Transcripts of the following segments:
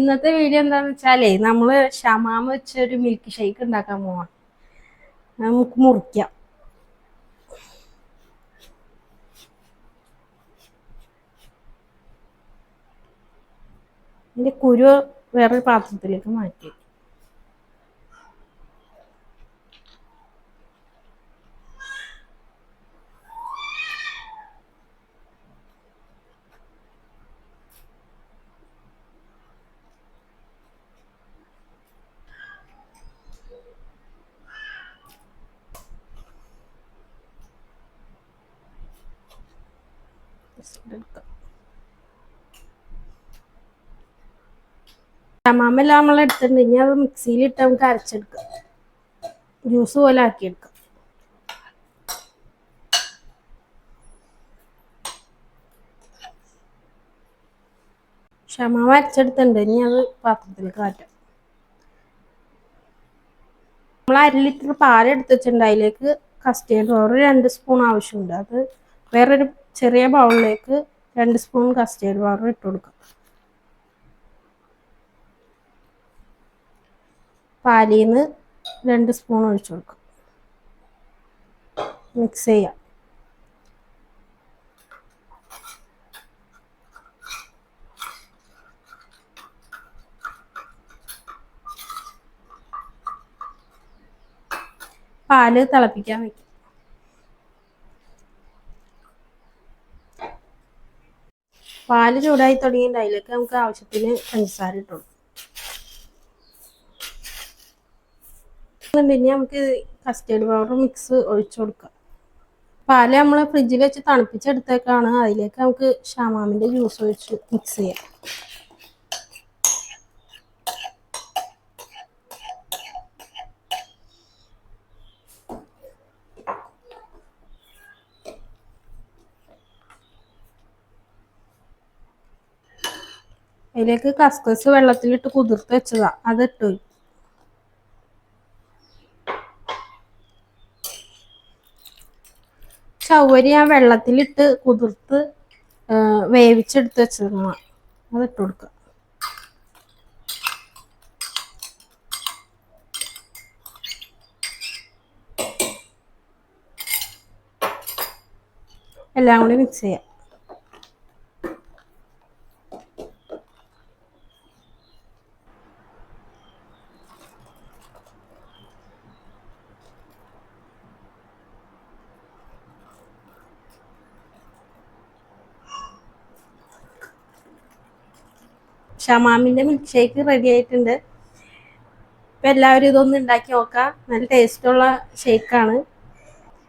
ഇന്നത്തെ വീഡിയോ എന്താന്ന് വെച്ചാലേ നമ്മൾ ഷമാമ വെച്ച ഒരു മിൽക്ക് ഷേക്ക് ഉണ്ടാക്കാൻ പോവാം. നമുക്ക് മുറിക്കാം. ഇതിന്റെ കുരു വേറൊരു പാത്രത്തിലേക്ക് മാറ്റി എടുക്കാം ഷമാമെല്ലാം നമ്മൾ എടുത്തിട്ടുണ്ട്. ഇനി അത് മിക്സിയിൽ ഇട്ട് നമുക്ക് അരച്ചെടുക്കാം. ജ്യൂസ് പോലെ ആക്കിയെടുക്കാം. ഷമാമ അരച്ചെടുത്തിട്ടുണ്ട്. ഇനി അത് പാത്രത്തിൽ മാറ്റാം. നമ്മൾ അര ലിറ്റർ പാൽ എടുത്ത് അതിലേക്ക് കസ്റ്റേർഡ് പൗഡർ രണ്ട് സ്പൂൺ ആവശ്യമുണ്ട്. അത് വേറൊരു ചെറിയ ബൗളിലേക്ക് രണ്ട് സ്പൂൺ കസ്റ്റേർഡ് പൗഡർ ഇട്ട് കൊടുക്കാം. പാലിൽ നിന്ന് രണ്ട് സ്പൂൺ ഒഴിച്ചു കൊടുക്കും. മിക്സ് ചെയ്യാം. പാൽ തിളപ്പിക്കാൻ വെക്കും. പാൽ ചൂടായി തുടങ്ങിയിട്ട് അതിലേക്ക് നമുക്ക് ആവശ്യത്തിന് പഞ്ചസാര ഇട്ടോളൂ. പിന്നെ നമുക്ക് കസ്റ്റേർഡ് പൗഡർ മിക്സ് ഒഴിച്ചു കൊടുക്കാം. പാൽ നമ്മൾ ഫ്രിഡ്ജിൽ വെച്ച് തണുപ്പിച്ചെടുത്തേക്കാണ്. അതിലേക്ക് നമുക്ക് ഷാമാമിന്റെ ജ്യൂസ് ഒഴിച്ച് മിക്സ് ചെയ്യാം. അതിലേക്ക് കസ്കസ് വെള്ളത്തിലിട്ട് കുതിർത്ത് വെച്ചതാ. അതിട്ടു ചവ്വരി ഞാൻ വെള്ളത്തിലിട്ട് കുതിർത്ത് വേവിച്ചെടുത്ത് വെച്ചിരുന്ന അതിട്ട് കൊടുക്കുക എല്ലാം കൂടി മിക്സ് ചെയ്യാം. ഷമാമിന്റെ മിൽക്ക് ഷേക്ക് റെഡി ആയിട്ടുണ്ട്. ഇപ്പൊ എല്ലാവരും ഇതൊന്ന് ഉണ്ടാക്കി നോക്കാം. നല്ല ടേസ്റ്റുള്ള ഷേക്കാണ്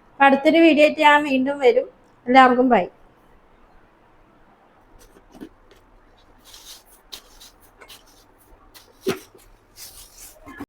അപ്പം അടുത്തൊരു വീഡിയോ ആയിട്ട് ഞാൻ വീണ്ടും വരും. എല്ലാവർക്കും ബൈ